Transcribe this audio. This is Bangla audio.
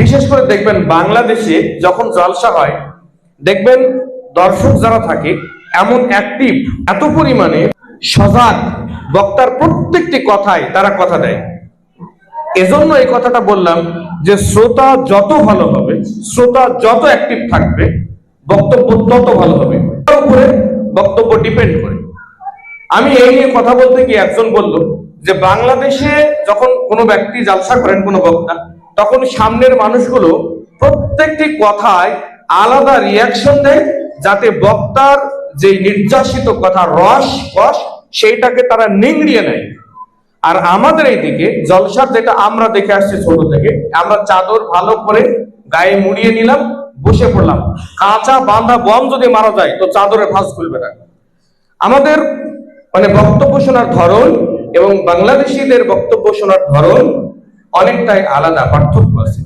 বিশেষ করে দেখবেন বাংলাদেশে যখন জলসা হয়, দেখবেন দর্শক যারা থাকে, এমন অ্যাক্টিভ এত পরিমাণে সজাগ বক্তার প্রত্যেকটি কথায় তারা কথা দেয়। এজন্য এই কথাটা বললাম যে শ্রোতা যত ভালো হবে, শ্রোতা যত অ্যাক্টিভ থাকবে, বক্তব্য তত ভালো হবে। তার উপরে বক্তব্য ডিপেন্ড করে। আমি এই নিয়ে কথা বলতে গিয়ে একজন বলল যে, বাংলাদেশে যখন কোনো ব্যক্তি জালসা করেন কোনো বক্তা তখন সামনের মানুষগুলো প্রত্যেকটি কথায় আলাদা রিয়াকশন দেয়, যাতে বক্তার যে নির্যাসিত কথা, রস, কষ, সেইটাকে তারা নিংড়িয়ে নেয়। আর আমাদের এইদিকে জলসার যেটা আমরা দেখে আসছি ছোট থেকে, আমরা চাদর ভালো করে গায়ে মুড়িয়ে নিলাম, বসে পড়লাম। কাঁচা বাঁধা বম যদি মারা যায়, তো চাদরের ভাঁজ খুলবে না। আমাদের মানে বক্তব্য শোনার ধরন এবং বাংলাদেশিদের বক্তব্য শোনার ধরন অনেকটাই আলাদা পার্থক্য আছে।